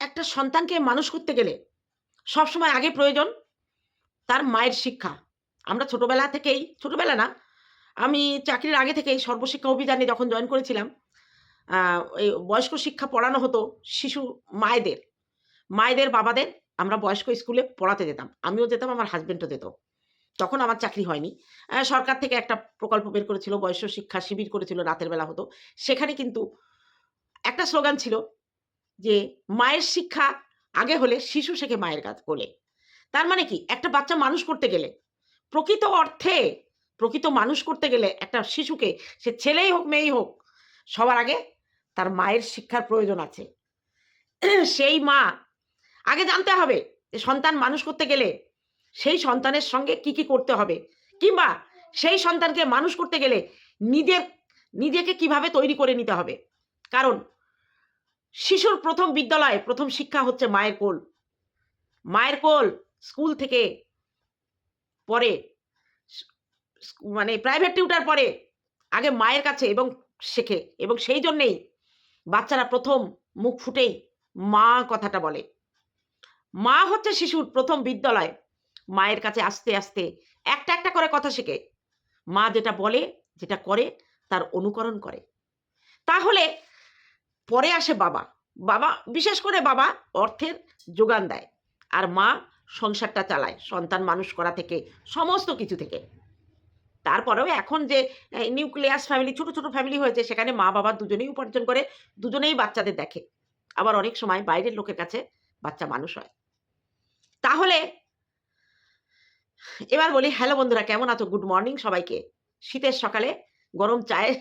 একটা সন্তানকে মানুষ করতে গেলে সবসময় আগে প্রয়োজন তার মায়ের শিক্ষা। আমরা ছোটোবেলা থেকেই, ছোটোবেলা না, আমি চাকরির আগে থেকেই সর্বশিক্ষা অভিযানে যখন জয়েন করেছিলাম এই বয়স্ক শিক্ষা পড়ানো হতো শিশু মায়েদের। মায়েদের বাবাদের আমরা বয়স্ক স্কুলে পড়াতে যেতাম। আমিও যেতাম, আমার হাজবেন্ডও যেত। তখন আমার চাকরি হয়নি। সরকার থেকে একটা প্রকল্প বের করেছিল, বয়স্ক শিক্ষা শিবির করেছিল, রাতের বেলা হতো। সেখানে কিন্তু একটা স্লোগান ছিল যে মায়ের শিক্ষা আগে হলে শিশু শেখে মায়ের কাজ কোলে তার মানে কি? একটা বাচ্চা মানুষ করতে গেলে, প্রকৃত অর্থে প্রকৃত মানুষ করতে গেলে একটা শিশুকে, সে ছেলেই হোক, মেয়েই হোক, সবার আগে তার মায়ের শিক্ষার প্রয়োজন আছে। সেই মা, আগে জানতে হবে যে সন্তান মানুষ করতে গেলে সেই সন্তানের সঙ্গে কি কি করতে হবে, কিংবা সেই সন্তানকে মানুষ করতে গেলে নিজের, নিজেকে কীভাবে তৈরি করে নিতে হবে। কারণ শিশুর প্রথম বিদ্যালয়, প্রথম শিক্ষা হচ্ছে মায়ের কোল। মায়ের কোল স্কুল থেকে পরে মানে প্রাইভেট টিউটার পরে আগে মায়ের কাছে এবং শেখে এবং সেই জন্যেই বাচ্চারা প্রথম মুখ ফুটেই মা কথাটা বলে। মা হচ্ছে শিশুর প্রথম বিদ্যালয়, মায়ের কাছে আস্তে আস্তে একটা একটা করে কথা শেখে। মা যেটা বলে, যেটা করে, তার অনুকরণ করে। তাহলে পরে আসে বাবা। বাবা, বিশেষ করে বাবা অর্থের যোগান দেয় আর মা সংসারটা চালায়, সন্তান মানুষ করা থেকে, সমস্ত কিছু থেকে। তারপরেও এখন যে নিউক্লিয়াস ফ্যামিলি ছোট ছোট ফ্যামিলি হয়েছে, সেখানে মা, বাবা দুজনেই উপার্জন করে, দুজনেই বাচ্চাদের দেখে। আবার অনেক সময় বাইরের লোকের কাছে বাচ্চা মানুষ হয়। তাহলে, এবার বলি, হ্যালো বন্ধুরা, কেমন আছো? গুড মর্নিং সবাইকে। শীতের সকালে গরম চায়ের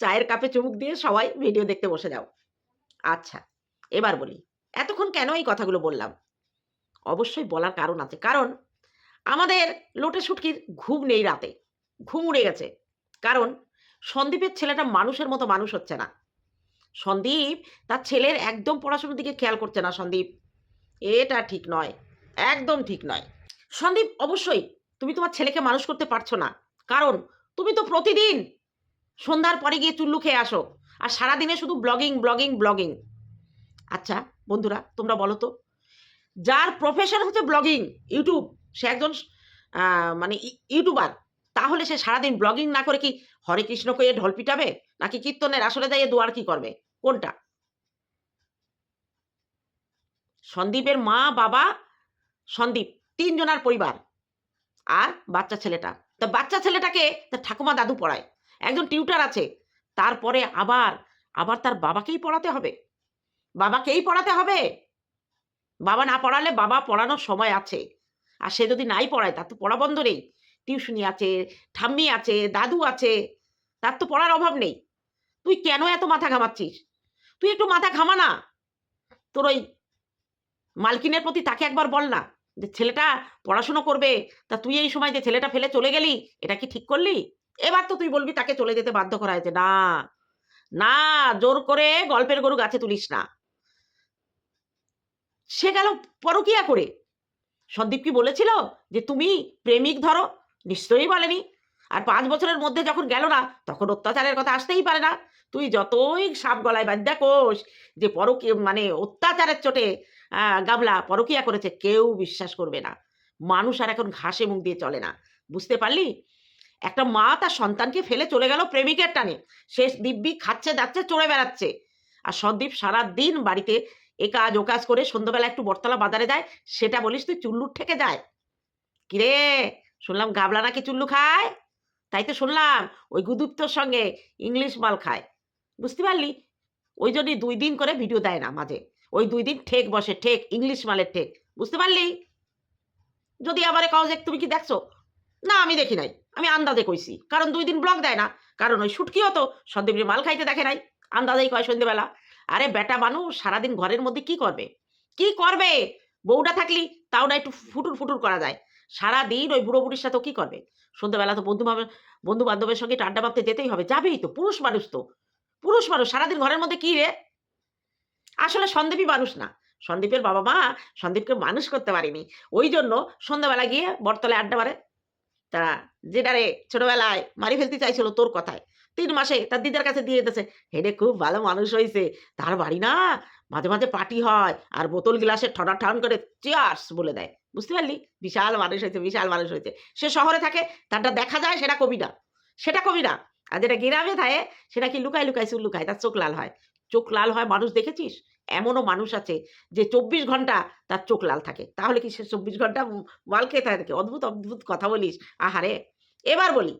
চায়ের কাপে চুমুক দিয়ে সবাই ভিডিও দেখতে বসে যাও। আচ্ছা এবার বলি। এতক্ষণ কেন এই কথাগুলো বললাম? অবশ্যই বলার কারণ আছে। কারণ আমাদের লোটে শুটকির ঘুম নেই রাতে। ঘুম উড়ে গেছে। কারণ সন্দীপের ছেলেটা মানুষের মতো মানুষ হচ্ছে না। সন্দীপ তার ছেলের একদম পড়াশোনার দিকে খেয়াল করছে না সন্দীপ। এটা ঠিক নয়। একদম ঠিক নয়। সন্দীপ, অবশ্যই তুমি তোমার ছেলেকে মানুষ করতে পারছ না। কারণ তুমি তো প্রতিদিন সন্ধ্যার পরে গিয়ে চুল্লু খেয়ে আসো। আর সারাদিনে শুধু ব্লগিং ব্লগিং ব্লগিং আচ্ছা বন্ধুরা, তোমরা বলো তো, যার প্রফেশন হচ্ছে ব্লগিং ইউটিউব, সে একজন মানে ইউটিউবার, তাহলে সে সারাদিন ব্লগিং না করে কি হরে কৃষ্ণ কয়ে ঢোল পিটাবে, নাকি কীর্তনের আসলে যাইয়ে দুয়ার কি করবে? কোনটা? সন্দীপের মা, বাবা, সন্দীপ, তিনজনার পরিবার আর বাচ্চা ছেলেটা। তা বাচ্চা ছেলেটাকে তার ঠাকুমা দাদু পড়ায়। একজন টিউটার আছে তারপরে আবার আবার তার বাবাকেই পড়াতে হবে। বাবাকেই পড়াতে হবে। বাবা না পড়ালে বাবা পড়ানোর সময় আছে। আর সে যদি নাই পড়ায়, তার তো পড়া বন্ধ নেই। টিউশনি আছে, ঠাম্মি আছে, দাদু আছে, তার তো পড়ার অভাব নেই। তুই কেন এত মাথা ঘামাচ্ছিস? তুই একটু মাথা ঘামা না। তোর ওই মালকিনের প্রতি তাকে একবার বল না যে, ছেলেটা পড়াশুনো করবে, তা তুই এই সময় যে ছেলেটা ফেলে চলে গেলি, এটা কি ঠিক করলি? এবার তো তুই বলবি তাকে চলে যেতে বাধ্য করা হয়েছে। না না, জোর করে গল্পের গরু গাছে তুলিস না। সে গেল পরকিয়া করে। সন্দীপ কি বলেছিল যে, তুমি প্রেমিক ধরো? নিশ্চয়ই বলেনি। আর পাঁচ বছরের মধ্যে যখন গেল না, তখন অত্যাচারের কথা আসতেই পারে না। তুই যতই সাপ গলায় বাদ্যা কোষ যে, পরকি মানে অত্যাচারের চোটে গাবলা পরকিয়া করেছে, কেউ বিশ্বাস করবে না। মানুষ আর এখন ঘাসে মুখ দিয়ে চলে না। বুঝতে পারলি? একটা মা তার সন্তানকে ফেলে চলে গেল প্রেমিকের টানে। সে দিব্যি খাচ্ছে, যাচ্ছে, চড়ে বেড়াচ্ছে। আর সন্দীপ সারা দিন বাড়িতে এ কাজ, ও কাজ করে সন্ধ্যাবেলা একটু বটতলা বাজারে যায়। সেটা বলিস তুই চুল্লুর থেকে যায়। কিরে শুনলাম গাবলা নাকি চুল্লু খায়? তাই তো শুনলাম, ওই গুদুপ্তর সঙ্গে ইংলিশ মাল খায়। বুঝতে পারলি? ওই জন্যই দুই দিন করে ভিডিও দেয় না মাঝে। ওই দুই দিন ঠেক বসে, ঠেক, ইংলিশ মালের ঠেক। বুঝতে পারলি? যদি আবারে কাউ যে তুমি কি দেখছ? না, আমি দেখি নাই। আমি আন্দাজে কইছি। কারণ দুই দিন ব্লগ দেয় না। কারণ ওই শুটকিও তো সন্দীপের মাল খাইতে দেখে নাই। আন্দাজেই কয় সন্ধ্যেবেলা। আরে বেটা মানুষ সারাদিন ঘরের মধ্যে কি করবে? কি করবে? বউটা থাকলি তাও না একটু ফুটুর ফুটুর করা যায়। সারাদিন ওই বুড়ো বুড়ির সাথে কি করবে? সন্ধ্যাবেলা তো বন্ধু বন্ধু বান্ধবের সঙ্গে আড্ডা মারতে যেতেই হবে। যাবেই তো, পুরুষ মানুষ তো। পুরুষ মানুষ, সারাদিন ঘরের মধ্যে কি রে? আসলে সন্দীপই মানুষ না। সন্দীপের বাবা মা সন্দীপকে মানুষ করতে পারেনি। ওই জন্য সন্ধ্যাবেলা গিয়ে বটতলে আড্ডা মারে। তা যেটারে ছোটবেলায় মারি ফেলতে চাইছিল তোর কথায়, তিন মাসে তার দিদার কাছে দিয়ে দিতেছে হেডে খুব ভালো মানুষ হয়েছে তার বাড়ি না মাঝে মাঝে পার্টি হয় আর বোতল গ্লাসে ঠনা ঠান করে চিয়ার্স বলে দেয়। বুঝতে পারলি? বিশাল মানুষ হয়েছে বিশাল মানুষ হয়েছে সে শহরে থাকে, তারটা দেখা যায় সেটা কবি না সেটা কবি না আর যেটা গ্রামে থাকে, সেটা কি লুকায় লুকায় চুল লুকায়, তার চোখ লাল হয়। চোখ লাল হয় মানুষ দেখেছিস? এমনও মানুষ আছে যে চব্বিশ ঘণ্টা তার চোখ লাল থাকে। তাহলে কি সে চব্বিশ ঘণ্টা মাল খেয়ে থাকে? অদ্ভুত অদ্ভুত কথা বলিস? আহারে! এবার বলি,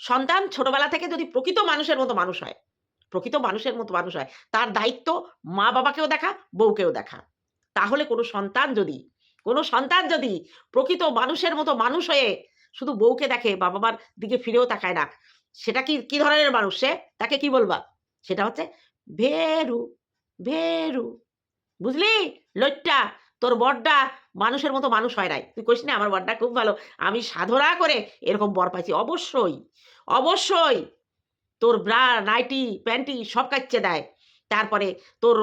সন্তান ছোটবেলা থেকে যদি প্রকৃত মানুষের মতো মানুষ হয়, প্রকৃত মানুষের মতো মানুষ হয়, তার দায়িত্ব মা বাবাকেও দেখা, বউকেও দেখা। তাহলে কোনো সন্তান যদি, কোনো সন্তান যদি প্রকৃত মানুষের মতো মানুষ হয়ে শুধু বউকে দেখে বাবা মার দিকে ফিরেও তাকায় না, সেটা কি কি ধরনের মানুষ সে? তাকে কি বলবা? সেটা হচ্ছে, ভেরু ভেরু। বুঝলি? লইট্টা, তোর বরটা মানুষের মতো মানুষ হয় নাই। তুই কইস না, আমার বরটা খুব ভালো। আমি সাধনা করে এরকম বর পাইছি। অবশ্যই অবশ্যই তোর ব্রা, নাইটি, প্যান্টি সব কাচ্ছে দেয়। তারপরে তোর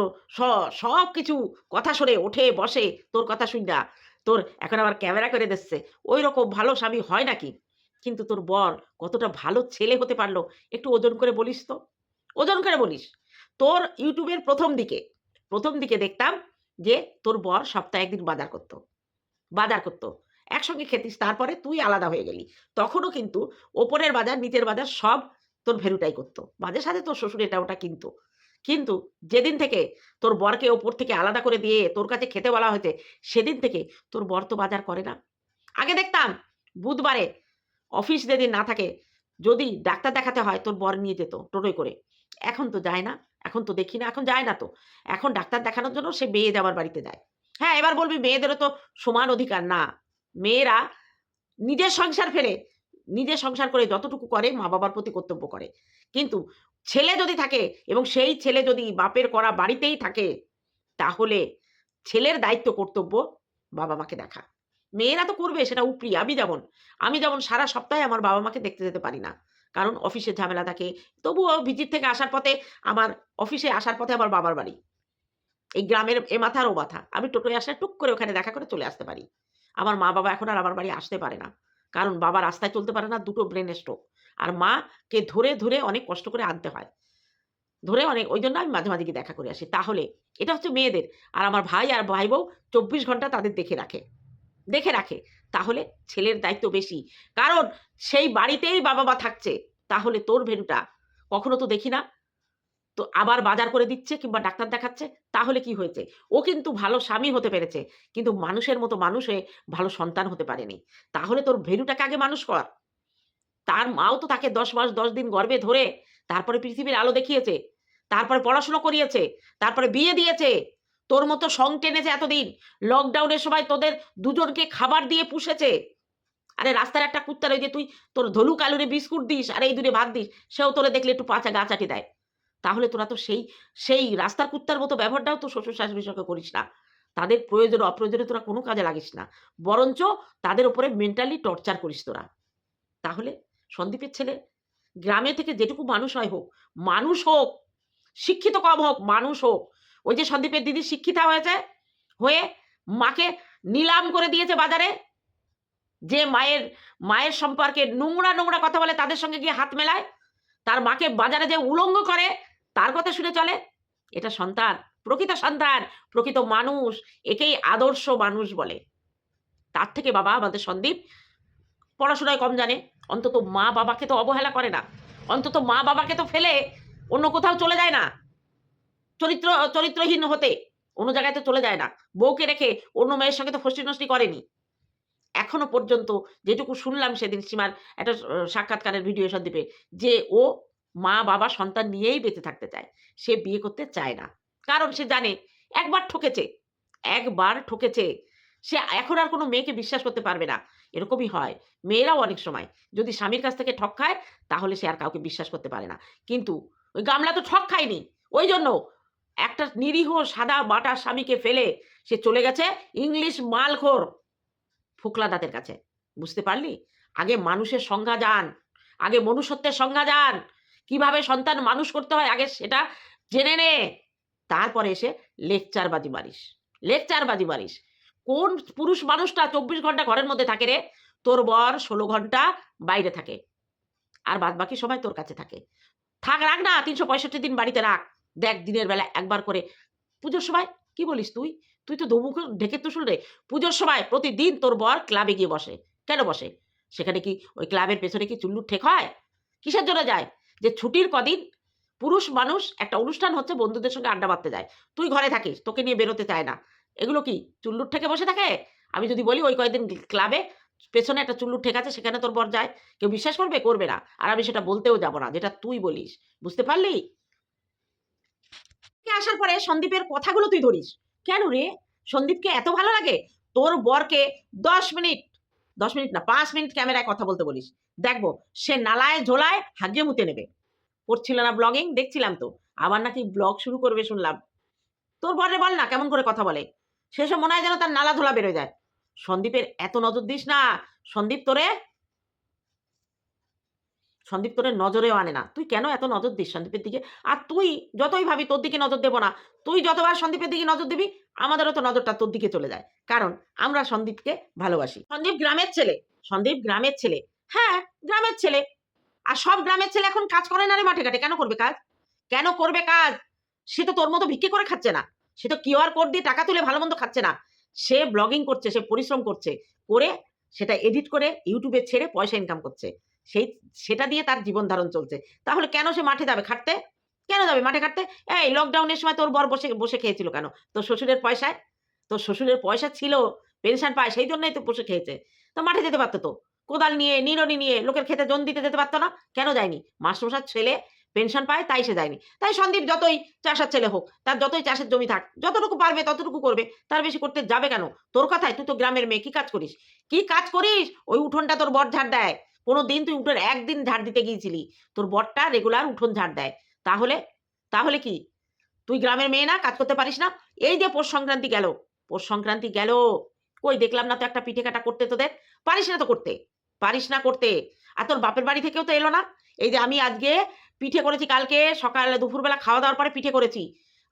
সব কিছু কথা শুনে ওঠে, বসে। তোর কথা শুননা তোর এখন আবার ক্যামেরা করে দিচ্ছে। ওই রকম ভালো স্বামী হয় নাকি? কিন্তু তোর বর কতটা ভালো ছেলে হতে পারল? একটু ওজন করে বলিস তো। ওজন করে বলিস। তোর ইউটিউবের প্রথম দিকে প্রথম দিকে দেখতাম যে তোর বর সপ্তাহে একদিন বাজার করতো বাজার করতো, একসঙ্গে খেতিস, তারপরে তুই আলাদা হয়ে গেলি। তখনও কিন্তু ওপরের বাজার, নিচের বাজার সব তোর ভেরুটাই করতো। মাঝে সাথে তোর শ্বশুর এটা ওটা কিনতো। কিন্তু যেদিন থেকে তোর বরকে ওপর থেকে আলাদা করে দিয়ে তোর কাছে খেতে বলা হয়েছে, সেদিন থেকে তোর বর তো বাজার করে না। আগে দেখতাম বুধবারে অফিস যেদিন না থাকে যদি ডাক্তার দেখাতে হয়, তোর বর নিয়ে যেত টোটোয় করে। এখন তো যায় না, এখন তো দেখি না, এখন যায় না তো। এখন ডাক্তার দেখানোর জন্য সে মেয়ে যাওয়ার বাড়িতে যায়। হ্যাঁ এবার বলবি মেয়েদেরও তো সমান অধিকার, না। মেয়েরা নিজের সংসার ফেলে, নিজের সংসার করে যতটুকু করে মা বাবার প্রতি কর্তব্য করে। কিন্তু ছেলে যদি থাকে এবং সেই ছেলে যদি বাপের করা বাড়িতেই থাকে, তাহলে ছেলের দায়িত্ব, কর্তব্য বাবা মাকে দেখা। মেয়েরা তো করবে, সেটা উপরি, আমি যেমন। আমি যেমন সারা সপ্তাহে আমার বাবা মাকে দেখতে যেতে পারি না। কারণ অফিসের ঝামেলা থাকে। তবুও ভিজিট থেকে আসার পথে আমার, অফিসে আসার পথে আমার বাবার বাড়ি। এই গ্রামের এ মাথা আর ও মাথা। আমি টোটোয় আসলে টুক করে ওখানে দেখা করে চলে আসতে পারি। আমার মা বাবা এখন আর আমার বাড়ি আসতে পারে না। কারণ বাবা রাস্তায় চলতে পারে না, দুটো ব্রেন স্ট্রোক আর মাকে ধরে ধরে অনেক কষ্ট করে আনতে হয়। ধরে অনেক, ওই জন্য আমি মাঝে মাঝে গিয়ে দেখা করে আসি। তাহলে, এটা হচ্ছে মেয়েদের। আর আমার ভাই আর ভাই বউ চব্বিশ ঘণ্টা তাদের দেখে রাখে। দেখে রাখে। তাহলে ছেলের দায়িত্ব বেশি। কারণ সেই বাড়িতেই বাবা মা থাকছে। তাহলে তোর ভেরুটা কখনো তো দেখি না। তো আবার বাজার করে দিচ্ছে কিংবা ডাক্তার দেখাচ্ছে, তাহলে কি হয়েছে? ও কিন্তু ভালো স্বামী হতে পেরেছে, কিন্তু মানুষের মতো মানুষ হয়ে ভালো সন্তান হতে পারেনি। তাহলে তোর ভেরুটাকে আগে মানুষ কর। তার মাও তো তাকে দশ মাস, দশ দিন গর্বে ধরে তারপরে পৃথিবীর আলো দেখিয়েছে, তারপরে পড়াশুনো করিয়েছে, তারপরে বিয়ে দিয়েছে। তোর মতো সং টেনেছে এতদিন। লকডাউনের সময় তোদের দুজনকে খাবার দিয়ে পুষেছে। আরে রাস্তার একটা কুত্তার ওই যে তুই, তোর ধলু কালুরে বিস্কুট দিস আর এই দূরে ভাত দিস, সেও তোরে দেখলে একটু পাচা গা চাটি দেয়। তাহলে তোরা তো সেই সেই রাস্তার কুত্তার মতো ব্যবহারটাও তো শ্বশুর শাশুড়ির সঙ্গে করিস না। তাদের প্রয়োজন অপ্রয়োজনে তোরা কোনো কাজে লাগিস না। বরঞ্চ তাদের উপরে মেন্টালি টর্চার করিস তোরা। তাহলে সন্দীপের ছেলে, গ্রামে থেকে যেটুকু মানুষ হয় হোক, মানুষ হোক, শিক্ষিত কম হোক, মানুষ হোক ওই যে সন্দীপের দিদি শিক্ষিতা হয়েছে, হয়ে মাকে নিলাম করে দিয়েছে বাজারে। যে মায়ের মায়ের সম্পর্কে নোংরা নোংরা কথা বলে তাদের সঙ্গে গিয়ে হাত মেলায়। তার মাকে বাজারে যে উলঙ্গ করে, তার কথা শুনে চলে। এটা সন্তান, প্রকৃত সন্তান, প্রকৃত মানুষ, একেই আদর্শ মানুষ বলে। তার থেকে বাবা আমাদের সন্দীপ পড়াশোনায় কম জানে। অন্তত মা বাবাকে তো অবহেলা করে না। অন্তত মা বাবাকে তো ফেলে অন্য কোথাও চলে যায় না। চরিত্র, চরিত্রহীন হতে অন্য জায়গায় তো চলে যায় না। বউকে রেখে অন্য মেয়ের সঙ্গে তো ফষ্টি নষ্টি করেনি। এখনও পর্যন্ত যেটুকু শুনলাম সেদিন সীমার একটা সাক্ষাৎকারের ভিডিও সন্দীপে, যে ও মা, বাবা, সন্তান নিয়েই বেঁচে থাকতে চায়। সে বিয়ে করতে চায় না। কারণ সে জানে একবার ঠকেছে একবার ঠকেছে, সে এখন আর কোনো মেয়েকে বিশ্বাস করতে পারবে না। এরকমই হয়। মেয়েরাও অনেক সময় যদি স্বামীর কাছ থেকে ঠক খায়, তাহলে সে আর কাউকে বিশ্বাস করতে পারে না। কিন্তু ওই গামলা তো ঠক খায়নি। ওই জন্য একটা নিরীহ সাদা বাটা স্বামীকে ফেলে সে চলে গেছে ইংলিশ মালখোর ফোকলা দাঁতের কাছে। বুঝতে পারলি? আগে মানুষের সংজ্ঞা যান আগে মনুষ্যত্বের সংজ্ঞা যান কীভাবে সন্তান মানুষ করতে হয় আগে সেটা জেনে নে। তারপরে এসে লেকচার বাজি মারিস লেকচার বাজি মারিস। কোন পুরুষ মানুষটা চব্বিশ ঘণ্টা ঘরের মধ্যে থাকে রে? তোর বর ষোলো ঘণ্টা বাইরে থাকে। আর বাদ বাকি সময় তোর কাছে থাকে। থাক, রাখ না, তিনশো পঁয়ষট্টি দিন বাড়িতে রাখ। দেখ দিনের বেলা একবার করে। পুজোর সময় কি বলিস তুই? তুই তো দমুখ ঢেকে তো শুনলে পুজোর সময় প্রতিদিন তোর বর ক্লাবে গিয়ে বসে। কেন বসে? সেখানে কি ওই ক্লাবের পেছনে কি চুল্লুর ঠেক হয়? কিসের জন্য যায়? যে ছুটির কদিন পুরুষ মানুষ একটা অনুষ্ঠান হচ্ছে বন্ধুদের সঙ্গে আড্ডা মারতে যায়। তুই ঘরে থাকিস, তোকে নিয়ে বেরোতে চায় না। এগুলো কি, চুল্লুর ঠেকে বসে থাকে? আমি যদি বলি ওই কয়েকদিন ক্লাবে পেছনে একটা চুল্লুর ঠেক আছে, সেখানে তোর বর যায়। কেউ বিশ্বাস করবে? করবে না। আর আমি সেটা বলতেও যাব না, যেটা তুই বলিস। বুঝতে পারলি? আসার পরে সন্দীপের কথাগুলো তুই ধরিস। কেন রে? সন্দীপকে এত ভালো লাগে? তোর বরকে দশ মিনিট দশ মিনিট না, পাঁচ মিনিট ক্যামেরায় কথা বলতে বলিস। দেখব সে নালায় ঝোলায় হাগিয়ে মুতে নেবে। করছিল না ব্লগিং দেখছিলাম তো। আবার নাকি ব্লগ শুরু করবে শুনলাম। তোর বরে বল না, কেমন করে কথা বলে? সেসব মনে হয় যেন তার নালা ধোলা বেরোয় যায়। সন্দীপের এত নজর দিস না। সন্দীপ তোরে সন্দীপ তোরে নজরেও আনে না। তুই কেন এত নজর দিস সন্দীপের দিকে? আর তুই যতই ভাবি তোর দিকে নজর দেবো না, তুই যতবার সন্দীপের দিকে নজর দিবি, আমাদেরও তো নজরটা তোর দিকে চলে যায়। কারণ আমরা সন্দীপকে ভালোবাসি। সন্দীপ গ্রামের ছেলে, সন্দীপ গ্রামের ছেলে। হ্যাঁ গ্রামের ছেলে। আর সব গ্রামের ছেলে এখন কাজ করে না রে মাঠে ঘাটে। কেন করবে কাজ? কেন করবে কাজ? সে তো তোর মতো ভিক্ষে করে খাচ্ছে না। সে তো কিউআর কোড দিয়ে টাকা তুলে ভালো মন্দ খাচ্ছে না। সে ব্লগিং করছে, সে পরিশ্রম করছে, করে সেটা এডিট করে ইউটিউবে ছেড়ে পয়সা ইনকাম করছে। সেই, সেটা দিয়ে তার জীবন ধারণ চলছে। তাহলে কেন সে মাঠে যাবে খাটতে? কেন যাবে মাঠে খাটতে? এই লকডাউনের সময় তোর বর বসে বসে খেয়েছিল কেন? তোর শ্বশুরের পয়সায়? তোর শ্বশুরের পয়সা ছিল পেনশন পায়, সেই জন্যই তো বসে খেয়েছে। তো মাঠে যেতে পারতো তো? কোদাল নিয়ে নিরনি নিয়ে, লোকের খেতে জন দিতে যেতে পারতো না? কেন যায়নি? মাস্টারমশার ছেলে পেনশন পায়, তাই সে যায়নি। তাই সন্দীপ যতই চাষার ছেলে হোক, তার যতই চাষের জমি থাক, যতটুকু পারবে, ততটুকু করবে, তার বেশি করতে যাবে কেন? তোর কথায়, তুই তো গ্রামের মেয়ে, কি কাজ করিস? কি কাজ করিস? ওই উঠোনটা তোর বর ঝাড় দেয়। কোনো দিন তুই উঠোন একদিন ঝাড় দিতে গিয়েছিলি। তোর বরটা রেগুলার উঠোন ঝাড় দেয়। তাহলে? তাহলে কি? তুই গ্রামের মেয়ে না? কাজ করতে পারিস না? এই যে পৌষ সংক্রান্তি গেল। পৌষ সংক্রান্তি গেল। কই দেখলাম না তো একটা পিঠে কাটা করতে তোদের? পারিস না তো করতে। পারিস না করতে। আর তোর বাপের বাড়ি থেকেও তো এলো না। এই যে আমি আজকে পিঠে করেছি, কালকে সকালে দুপুরবেলা খাওয়া দাওয়ার পরে পিঠে করেছি।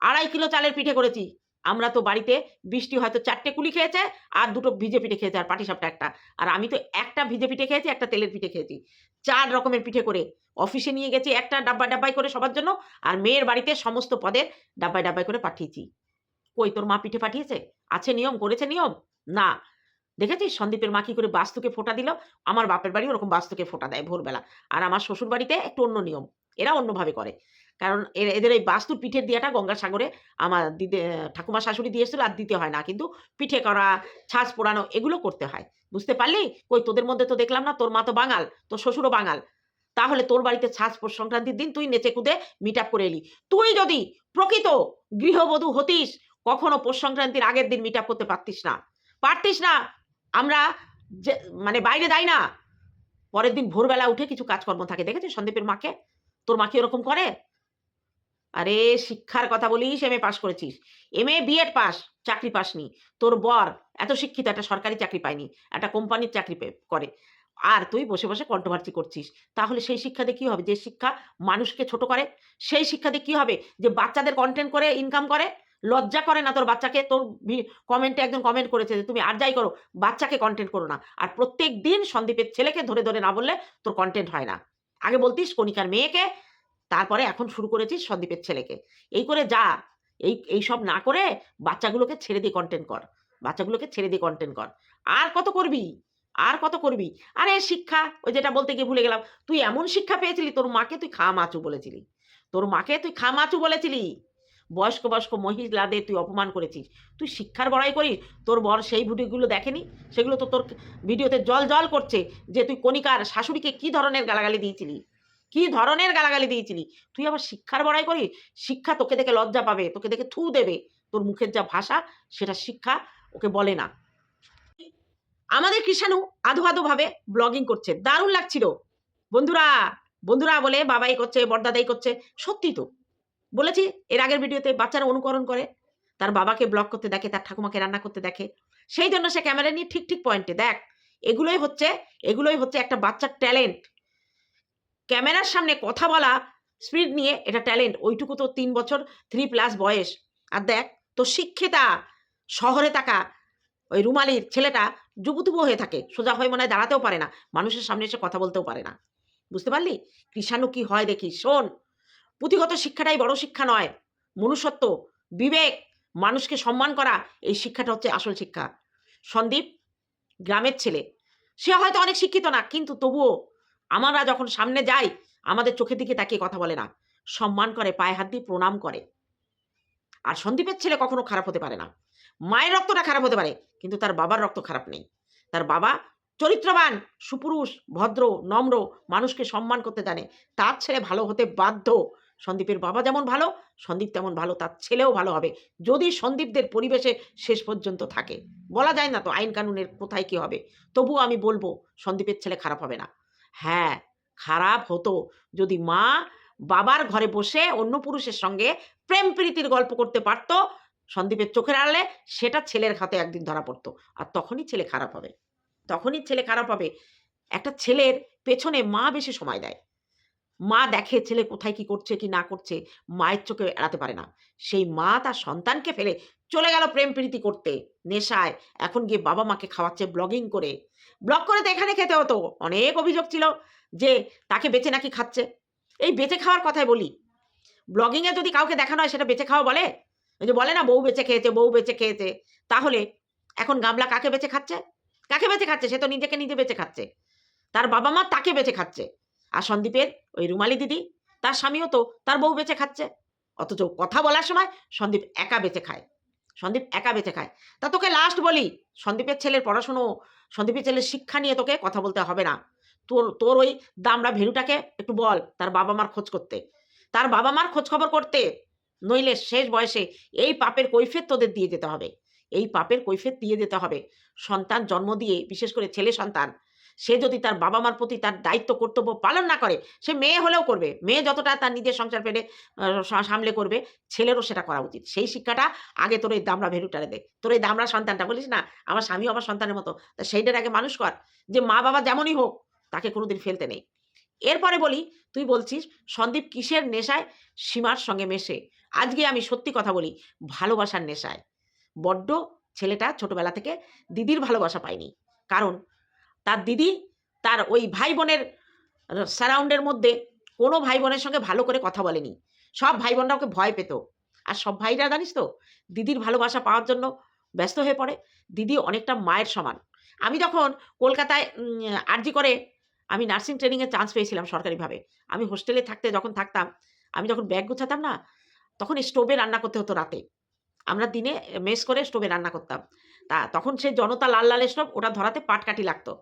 আড়াই কিলো চালের পিঠে করেছি। আমরা তো বাড়িতে বৃষ্টি হয়তো চারটে কুলি খেয়েছে আর দুটো ভিজে পিঠে খেয়েছে আর পাটিসাপটা একটা। আর আমি তো একটা ভিজে পিঠে খেয়েছি, একটা তেলের পিঠে খেয়েছি। চার রকমের পিঠে করে অফিসে নিয়ে গেছি, একটা ডাব্বা ডাব্বাই করে সবার জন্য আর মেয়ের বাড়িতে সমস্ত পদের ডাব্বাই ডাব্বাই করে পাঠিয়েছি। কই, তোর মা পিঠে পাঠিয়েছে? আছে নিয়ম, করেছে নিয়ম? না। দেখেছিস? সন্দীপের মা কি করে বাস্তুকে ফোটা দিল? আমার বাপের বাড়ি ওরকম বাস্তুকে ফোটা দেয় ভোরবেলা। আর আমার শ্বশুর বাড়িতে একটু অন্য নিয়ম। এরা অন্যভাবে করে। কারণ এদের এই বাস্তুর পিঠের দিয়াটা গঙ্গাসাগরে আমার দিদি, ঠাকুমা শাশুড়ি দিয়ে এসেছিল আর দিতে হয় না। কিন্তু পিঠে করা, ছাঁচ পোড়ানো এগুলো করতে হয়। বুঝতে পারলি? কই, তোদের মধ্যে তো দেখলাম না, তোর মা তো বাঙাল, তোর শ্বশুরও বাঙাল। তাহলে তোর বাড়িতে ছাঁচ সংক্রান্তির দিন তুই নেচে কুদে মিট আপ করে এলি। তুই যদি প্রকৃত গৃহবধূ হতিস, কখনো পৌষ সংক্রান্তির আগের দিন মিট আপ করতে পারতিস না। পারতিস না। আমরা যে মানে বাইরে যাই না। পরের দিন ভোরবেলা উঠে কিছু কাজকর্ম থাকে। দেখেছিস সন্দীপের মাকে? তোর মা কি এরকম করে? আরে শিক্ষার কথা বলিস এম এ পাশ করেছিস। এম এ বিএড পাস চাকরি পাসনি। তোর বর এত শিক্ষিত, একটা সরকারি চাকরি পায়নি, একটা কোম্পানির চাকরি করে। আর তুই বসে বসে কন্ট্রোভার্সি করছিস। তাহলে সেই শিক্ষাতে কী হবে? যে শিক্ষা মানুষকে ছোট করে, সেই শিক্ষাতে কী হবে? যে বাচ্চাদের কন্টেন্ট করে ইনকাম করে? লজ্জা করে না তোর বাচ্চাকে? তোর কমেন্টে একজন কমেন্ট করেছে যে, তুমি আর যাই করো, বাচ্চাকে কন্টেন্ট করো না। আর প্রত্যেক দিন সন্দীপের ছেলেকে ধরে ধরে না বললে তোর কন্টেন্ট হয় না। আগে বলতিস, কণিকার মেয়েকে তারপরে এখন শুরু করেছিস সন্দীপের ছেলেকে। এই করে যা, এই এই সব না করে বাচ্চাগুলোকে ছেড়ে দিয়ে কন্টেন্ট কর। বাচ্চাগুলোকে ছেড়ে দিয়ে কন্টেন্ট কর। আর কত করবি? আর কত করবি? আরে শিক্ষা, ওই যেটা বলতে গিয়ে ভুলে গেলাম। তুই এমন শিক্ষা পেয়েছিলি, তোর মাকে তুই খা মাচু বলেছিলি। তোর মাকে তুই খা মাচু বলেছিলি। বয়স্ক বয়স্ক মহিলাদের তুই অপমান করেছিস। তুই শিক্ষার বড়াই করিস। তোর বর সেই ভিডিওগুলো দেখেনি? সেগুলো তো তোর ভিডিওতে জল জল করছে যে তুই কণিকার শাশুড়িকে কি ধরনের গালাগালি দিয়েছিলি? কি ধরনের গালাগালি দিয়েছিলি? তুই আবার শিক্ষার বড়াই করিস শিক্ষা তোকে দেখে লজ্জা পাবে, তোকে দেখে থু দেবে। তোর মুখের যা ভাষা, সেটা শিক্ষা ওকে বলে না। আমাদের কৃষাণু আধো আধো ভাবে ব্লগিং করছে। দারুণ লাগছিল। বন্ধুরা বন্ধুরা বলে বাবাই করছে, বড়দাদাই করছে। সত্যি তো। বলেছি, এর আগের ভিডিওতে বাচ্চারা অনুকরণ করে। তার বাবাকে ব্লগ করতে দেখে, তার ঠাকুমাকে রান্না করতে দেখে। সেই জন্য সে ক্যামেরা নিয়ে ঠিক ঠিক পয়েন্টে দেখ, এগুলোই হচ্ছে এগুলোই হচ্ছে একটা বাচ্চার ট্যালেন্ট ক্যামেরার সামনে কথা বলা স্পিড নিয়ে এটা ট্যালেন্ট ওইটুকু তো তিন বছর থ্রি প্লাস বয়স। আর দেখ তো শিক্ষিতা শহরে থাকা ওই রুমালির ছেলেটা জুবুতুবু হয়ে থাকে, সোজা হয়ে মনে হয় দাঁড়াতেও পারে না, মানুষের সামনে এসে কথা বলতেও পারে না। বুঝতে পারলি? কৃষাণু কি হয় দেখি, শোন, পুঁথিগত শিক্ষাটাই বড় শিক্ষা নয়, মনুষ্যত্ব, বিবেক, মানুষকে সম্মান করা, এই শিক্ষাটা হচ্ছে আসল শিক্ষা। সন্দীপ, গ্রামের ছেলে, সে হয়তো অনেক শিক্ষিত না, কিন্তু তবুও আমরা যখন সামনে যাই, আমাদের চোখের দিকে তাকিয়ে কথা বলে না। সম্মান করে, পায়ে হাত দিয়ে প্রণাম করে। আর সন্দীপের ছেলে কখনো খারাপ হতে পারে না। মায়ের রক্তটা খারাপ হতে পারে, কিন্তু তার বাবার রক্ত খারাপ নেই। তার বাবা চরিত্রবান, সুপুরুষ, ভদ্র, নম্র, মানুষকে সম্মান করতে জানে। তার ছেলে ভালো হতে বাধ্য। সন্দীপের বাবা যেমন ভালো, সন্দীপ তেমন ভালো, তার ছেলেও ভালো হবে। যদি সন্দীপদের পরিবেশে শেষ পর্যন্ত থাকে। বলা যায় না তো, আইন কানুনের কোথায় কি হবে? তবুও আমি বলব, সন্দীপের ছেলে খারাপ হবে না। হ্যাঁ খারাপ হতো। যদি মা বাবার ঘরে বসে অন্য পুরুষের সঙ্গে প্রেম প্রীতির গল্প করতে পারত, সন্দীপের চোখের আড়ালে, সেটা ছেলের হাতে একদিন ধরা পড়তো। আর তখনই ছেলে খারাপ হবে। তখনই ছেলে খারাপ হবে। একটা ছেলের পেছনে মা বেশি সময় দেয়। মা দেখে ছেলে কোথায় কি করছে, কি না করছে, মায়ের চোখে এড়াতে পারে না। সেই মা তার সন্তানকে ফেলে চলে গেল প্রেম প্রীতি করতে নেশায়। এখন গিয়ে বাবা মাকে খাওয়াচ্ছে ব্লগিং করে। ব্লগ করে তো এখানে খেতে হতো। অনেক অভিযোগ ছিল যে তাকে বেঁচে নাকি খাচ্ছে। এই বেঁচে খাওয়ার কথাই বলি। ব্লগিংয়ে যদি কাউকে দেখানো হয় সেটা বেঁচে খাওয়া বলে? ওই যে বলে না, বউ বেঁচে খেয়েছে, বউ বেঁচে খেয়েছে। তাহলে এখন গামলা কাকে বেঁচে খাচ্ছে? কাকে বেঁচে খাচ্ছে? সে তো নিজেকে নিজে বেঁচে খাচ্ছে। তার বাবা মা তাকে বেঁচে খাচ্ছে। আর সন্দীপের ওই রুমালি দিদি, তার স্বামীও তো, তার বউ বেঁচে খাচ্ছে। অথচ কথা বলার সময় সন্দীপ একা বেঁচে খায়। সন্দীপ একা বেঁচে খায়। তা তোকে লাস্ট বলি, সন্দীপের ছেলের পড়াশুনো, সন্দীপের ছেলের শিক্ষা নিয়ে তোকে কথা বলতে হবে না। তোর তোর ওই দামড়া ভেরুটাকে একটু বল তার বাবা মার খোঁজ করতে। তার বাবা মার খোঁজ খবর করতে, নইলে শেষ বয়সে এই পাপের কৈফিয়ত তোদের দিয়ে যেতে হবে। এই পাপের কৈফিয়ত দিয়ে যেতে হবে। সন্তান জন্ম দিয়ে, বিশেষ করে ছেলে সন্তান সে যদি তার বাবা মার প্রতি তার দায়িত্ব, কর্তব্য পালন না করে, সে মেয়ে হলেও করবে। মেয়ে যতটা তার নিজের সংসার সা- সামলে করবে, ছেলেরও সেটা করা উচিত। সেই শিক্ষাটা আগে তোর এই দামড়া ভেরুটারে দে। তোর এই দামড়া সন্তানটা বলিস না, আমার স্বামীও আমার সন্তানের মতো। তা সেইটার আগে মানুষ কর যে মা বাবা যেমনই হোক, তাকে কোনোদিন ফেলতে নেই। এরপরে বলি, তুই বলছিস সন্দীপ কিসের নেশায়? সীমার সঙ্গে মেশে। আজকে আমি সত্যি কথা বলি, ভালোবাসার নেশায়। বড্ড ছেলেটা ছোটবেলা থেকে দিদির ভালোবাসা পায়নি। কারণ তার দিদি, তার ওই ভাই বোনের সারাউন্ডের মধ্যে কোনো ভাই বোনের সঙ্গে ভালো করে কথা বলেনি। সব ভাই বোনরা ওকে ভয় পেত। আর সব ভাইরা জানিস তো, দিদির ভালোবাসা পাওয়ার জন্য ব্যস্ত হয়ে পড়ে। দিদি অনেকটা মায়ের সমান। আমি যখন কলকাতায় আরজি করে আমি নার্সিং ট্রেনিংয়ে চান্স পেয়েছিলাম সরকারিভাবে। আমি হোস্টেলে থাকতে যখন থাকতাম, আমি যখন ব্যাগ গুছাতাম না, তখন স্টোভে রান্না করতে হতো রাতে। আমরা দিনে মেস করে স্টোভে রান্না করতাম। তা তখন সেই জনতা লাল লাল স্টোভ ওটা ধরাতে পাটকাঠি লাগতো।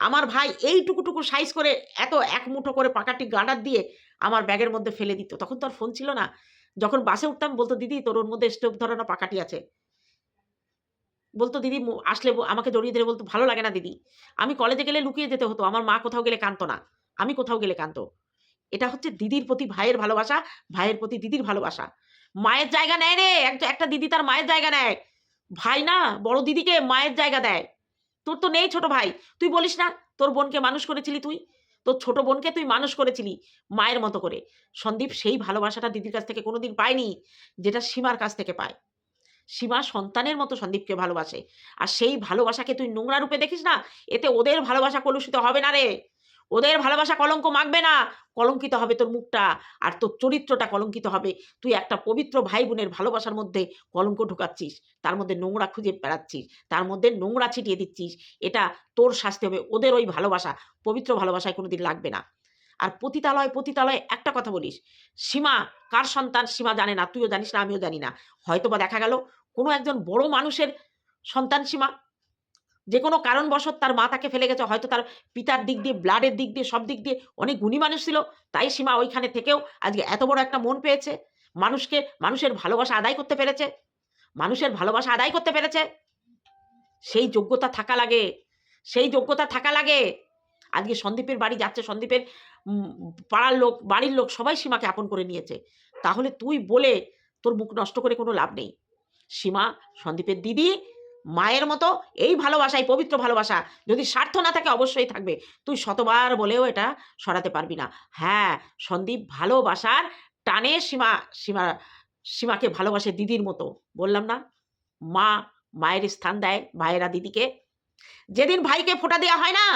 আমার ভাই এইটুকুটুকু সাইজ করে এত এক মুঠো করে পাকাটি গার্ডার দিয়ে আমার ব্যাগের মধ্যে ফেলে দিত। তখন তো আর ফোন ছিল না। যখন বাসে উঠতাম, বলতো, দিদি, তোর ওর মধ্যে স্টোভ ধরানো পাকাটি আছে। বলতো, দিদি আসলে আমাকে জড়িয়ে ধরে বলতো, ভালো লাগে না, দিদি। আমি কলেজে গেলে লুকিয়ে যেতে হতো। আমার মা কোথাও গেলে কাঁদতো না। আমি কোথাও গেলে কাঁদতো। এটা হচ্ছে দিদির প্রতি ভাইয়ের ভালোবাসা, ভাইয়ের প্রতি দিদির ভালোবাসা। মায়ের জায়গা নেয় রে! একটা একটা দিদি তার মায়ের জায়গা নেয়। ভাই না, বড় দিদিকে মায়ের জায়গা দেয়। তোর তো নেই ছোট ভাই। তুই বলিস না, তোর বোনকে মানুষ করেছিলি তুই? তোর ছোট বোনকে তুই মানুষ করেছিলি মায়ের মতো করে। সন্দীপ সেই ভালোবাসাটা দিদির কাছ থেকে কোনোদিন পায়নি, যেটা সীমার কাছ থেকে পায়। সীমা সন্তানের মতো সন্দীপকে ভালোবাসে। আর সেই ভালোবাসাকে তুই নোংরা রূপে দেখিস না? এতে ওদের ভালোবাসা কলুষিত হবে না রে। ওদের ভালোবাসা কলঙ্ক মাখবে না। কলঙ্কিত হবে তোর মুখটা আর তোর চরিত্রটা কলঙ্কিত হবে। তুই একটা পবিত্র ভাই বোনের ভালোবাসার মধ্যে কলঙ্ক ঢুকাচ্ছিস, তার মধ্যে নোংরা খুঁজে বেড়াচ্ছিস, তার মধ্যে নোংরা ছিটিয়ে দিচ্ছিস, এটা তোর শাস্তি হবে, ওদের ওই ভালোবাসা, পবিত্র ভালোবাসায় কোনোদিন লাগবে না। আর পতিতালয় পতিতালয় একটা কথা বলিস, সীমা, কার সন্তান সীমা জানে না? তুইও জানিস না, আমিও জানি না। হয়তো বা দেখা গেল কোনো একজন বড় মানুষের সন্তান সীমা যে কোনো কারণবশত তার মা তাকে ফেলে গেছে, হয়তো তার পিতার দিক দিয়ে ব্লাডের দিক দিয়ে, সব দিক দিয়ে অনেক গুণী মানুষ ছিল, তাই সীমা ওইখানে থেকেও আজকে এত বড় একটা মন পেয়েছে। মানুষকে, মানুষের ভালোবাসা আদায় করতে পেরেছে। মানুষের ভালোবাসা আদায় করতে পেরেছে। সেই যোগ্যতা থাকা লাগে, সেই যোগ্যতা থাকা লাগে। আজকে সন্দীপের বাড়ি যাচ্ছে, সন্দীপের পাড়ার লোক, বাড়ির লোক সবাই সীমাকে আপন করে নিয়েছে। তাহলে তুই বলে তোর মুখ নষ্ট করে কোনো লাভ নেই। সীমা, সন্দীপের দিদি মায়ের মতো এই ভালোবাসাই পবিত্র ভালোবাসা। যদি স্বার্থ না থাকে অবশ্যই থাকবে। তুই শতবার বলেও এটা সরাতে পারবি না। হ্যাঁ সন্দীপ ভালোবাসার টানে সীমা সীমা, সীমাকে ভালোবাসে দিদির মতো। বললাম না। মা মায়ের স্থান দেয় ভাইয়েরা দিদিকে। যেদিন ভাইকে ফোঁটা দেওয়া হয় না,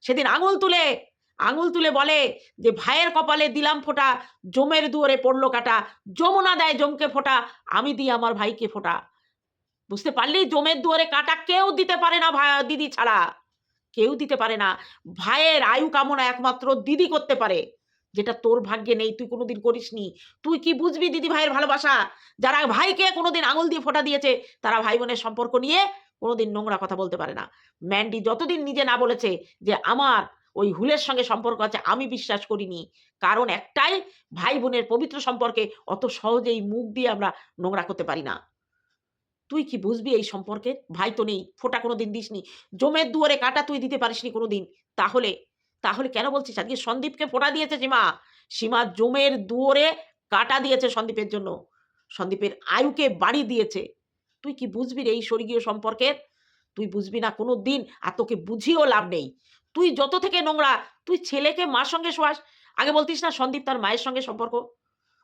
সেদিন আঙুল তুলে আঙুল তুলে বলে যে, ভাইয়ের কপালে দিলাম ফোঁটা, জমের দুয়ারে পড়ল কাটা, যমুনা দেয় জমকে ফোটা, আমি দিই আমার ভাইকে ফোঁটা। বুঝতে পারলি? জমের দুয়ারে কাটা কেউ দিতে পারে না ভাই দিদি ছাড়া। কেউ দিতে পারে না। ভাইয়ের আয়ু কামনা একমাত্র দিদি করতে পারে। যেটা তোর ভাগ্যে নেই, তুই কোনোদিন করিসনি। তুই কি বুঝবি দিদি ভাইয়ের ভালোবাসা? যারা ভাইকে কোনোদিন আঙুল দিয়ে ফোটা দিয়েছে, তারা ভাই বোনের সম্পর্ক নিয়ে কোনোদিন নোংরা কথা বলতে পারে না। ম্যান্ডি যতদিন নিজে না বলেছে যে আমার ওই হুলের সঙ্গে সম্পর্ক আছে, আমি বিশ্বাস করিনি। কারণ একটাই, ভাই বোনের পবিত্র সম্পর্কে অত সহজেই মুখ দিয়ে আমরা নোংরা করতে পারি না। তুই কি বুঝবি এই সম্পর্কে? ভাই তো নেই, ফোটা কোনো দিন দিসনি। জমের দুয়ারে কাটা তুই দিতে পারিসনি কোনো দিন তাহলে তাহলে কেন বলছিস? আজকে সন্দীপকে ফোটা দিয়েছে সীমা। সীমা জমের দুয়ারে কাটা দিয়েছে সন্দীপের জন্য। সন্দীপের আয়ুকে বাড়ি দিয়েছে। তুই কি বুঝবি রে এই স্বর্গীয় সম্পর্কের? তুই বুঝবি না কোনো দিন আর তোকে বুঝিয়েও লাভ নেই। তুই যত থেকে নোংরা, তুই ছেলেকে মার সঙ্গে শোয়াস। আগে বলতিস না সন্দীপ তার মায়ের সঙ্গে সম্পর্ক?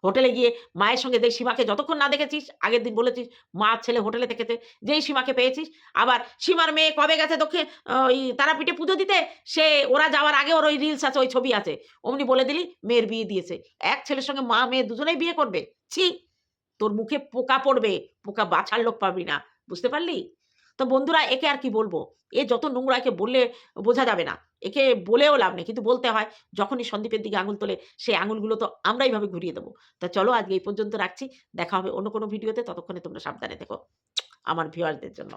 হোটেলে গিয়ে মায়ের সঙ্গে দেখ সীমাকে যতক্ষণ না দেখেছিস, আগের দিন বলেছিস, মা ছেলে হোটেলে থেকেছে, যেই সীমাকে পেয়েছিস, আবার সীমার মেয়ে কবে গেছে তোকে ওই তারাপীঠে পুজো দিতে, সে ওরা যাওয়ার আগে ওর ওই রিলস আছে, ওই ছবি আছে। অমনি বলে দিলি, মেয়ের বিয়ে দিয়েছে। এক ছেলের সঙ্গে মা, মেয়ে দুজনেই বিয়ে করবে। ছি, তোর মুখে পোকা পড়বে, পোকা বাছার লোক পাবি না। বুঝতে পারলি? তো বন্ধুরা, একে আর কি বলব? এ যত নোংরা একে বললে বোঝা যাবে না। একে বলেও লাভ নেই, কিন্তু বলতে হয়, যখনই সন্দীপের দিকে আঙুল তোলে, সেই আঙুলগুলো তো আমরা এইভাবে ঘুরিয়ে দেবো। তা চলো, আজকে এই পর্যন্ত রাখছি। দেখা হবে অন্য কোনো ভিডিওতে, ততক্ষণে তোমরা সাবধানে থেকো। আমার ভিউয়ারদের জন্য।